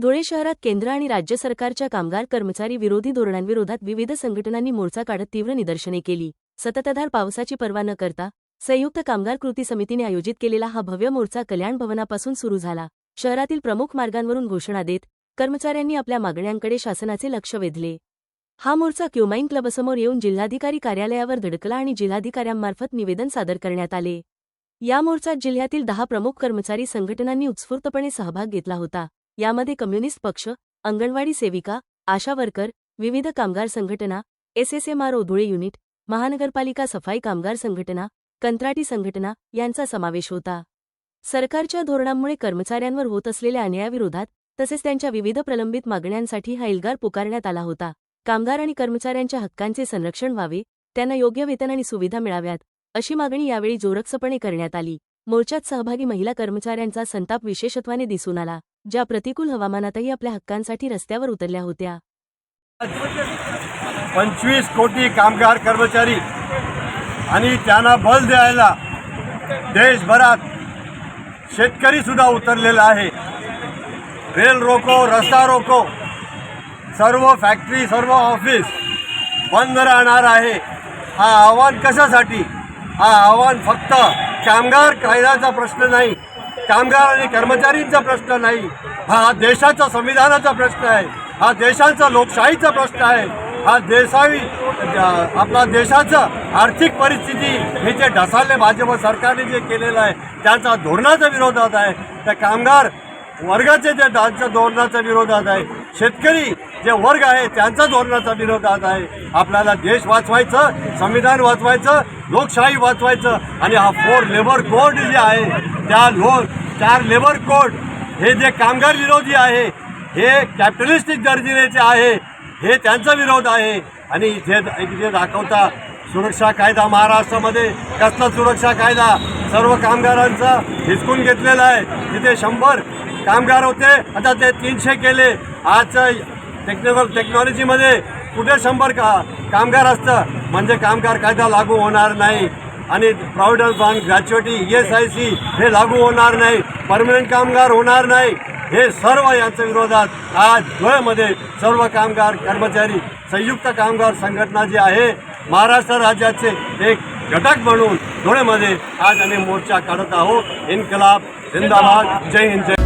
धुळे शहरात केंद्र आणि राज्य सरकारच्या कामगार कर्मचारी विरोधी धोरणांविरोधात विविध संघटनांनी मोर्चा काढत तीव्र निदर्शने केली. सततधार पावसाची पर्वा न करता संयुक्त कामगार कृती समितीने आयोजित केलेला हा भव्य मोर्चा कल्याण भवनापासून सुरू झाला. शहरातील प्रमुख मार्गांवरून घोषणा देत कर्मचाऱ्यांनी आपल्या मागण्यांकडे शासनाचे लक्ष वेधले. हा मोर्चा क्युमाईन क्लबसमोर येऊन जिल्हाधिकारी कार्यालयावर धडकला आणि जिल्हाधिकाऱ्यांमार्फत निवेदन सादर करण्यात आले. या मोर्चात जिल्ह्यातील दहा प्रमुख कर्मचारी संघटनांनी उत्स्फूर्तपणे सहभाग घेतला होता. यामध्ये कम्युनिस्ट पक्ष अंगणवाडी सेविका आशा वर्कर विविध कामगार संघटना एसएसएमआरओ धुळे युनिट महानगरपालिका सफाई कामगार संघटना कंत्राटी संघटना यांचा समावेश होता. सरकारच्या धोरणांमुळे कर्मचाऱ्यांवर होत असलेल्या अन्यायाविरोधात तसेच त्यांच्या विविध प्रलंबित मागण्यांसाठी हा एल्गार पुकारण्यात आला होता. कामगार आणि कर्मचाऱ्यांच्या हक्कांचे संरक्षण व्हावे त्यांना योग्य वेतन आणि सुविधा मिळाव्यात अशी मागणी यावेळी जोरक्षपणे करण्यात आली. मोर्चात सहभागी महिला कर्मचाऱ्यांचा संताप विशेषत्वाने दिसून आला. ज्या प्रतिकूल हवामानातही आपल्या हक्कांसाठी रस्त्यावर उतरल्या होत्या. पंचवीस कोटी कामगार कर्मचारी आणि त्यांना बल द्यायला देशभरात शेतकरी सुद्धा उतरलेला आहे. रेल रोको रस्ता रोको सर्व फॅक्टरी सर्व ऑफिस बंद राहणार आहे. हा आव्हान कशासाठी? हा आव्हान फक्त कामगार कायद्याचा प्रश्न नाही कामगार आणि कर्मचारींचा प्रश्न नाही. हा देशाचा संविधानाचा प्रश्न आहे. हा देशाचा लोकशाहीचा प्रश्न आहे. हा देशावी आपला देशाचं आर्थिक परिस्थिती हे जे ढसाले भाजप सरकारने जे केलेलं आहे त्यांचा धोरणाचा विरोधात आहे. त्या कामगार वर्गाचे जे त्यांच्या धोरणाचा विरोधात आहे शेतकरी जे वर्ग आहे त्यांचा धोरणाचा विरोधात आहे. आपल्याला देश वाचवायचं संविधान वाचवायचं लोकशाही वाचवायचं आणि हा फोर लेबर कोड जे आहे त्या लो चार लेबर कोड हे जे कामगार विरोधी आहे हे कॅपिटलिस्टिक दर्जिनेचे आहे हे त्यांचा विरोध आहे. आणि इथे इथे दाखवता सुरक्षा कायदा महाराष्ट्रामध्ये कसला सुरक्षा कायदा? सर्व कामगारांचा हिसकून घेतलेला आहे. तिथे शंभर कामगार होते. आता ते तीनशे केले. आजच्या टेक्निकल टेक्नॉलॉजीमध्ये कुठे शंभर का कामगार असतं? म्हणजे कामगार कायदा लागू होणार नाही. आणि provident fund gratuity E S I C हे लागू होणार नाही परमनंट कामगार होणार नाही. हे सर्व यांच्या विरोधात आज धुळ्यामध्ये सर्व कामगार कर्मचारी संयुक्त कामगार संघटना जी आहे महाराष्ट्र राज्याचे एक घटक म्हणून धुळेमध्ये आज आम्ही मोर्चा काढत आहोत. इन्कलाब जिंदाबाद जय हिंद जय